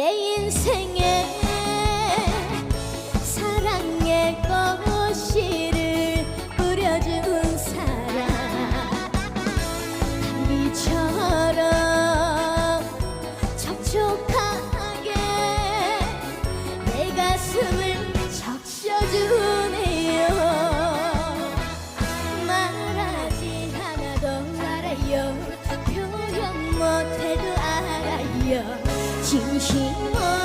내 인생에 사랑의 꽃씨를 뿌려준 사람. 감기처럼 촉촉하게 내 가슴을 적셔주네요 말하지 않아도 알아요. 표현 못해도 알아요 惊醒我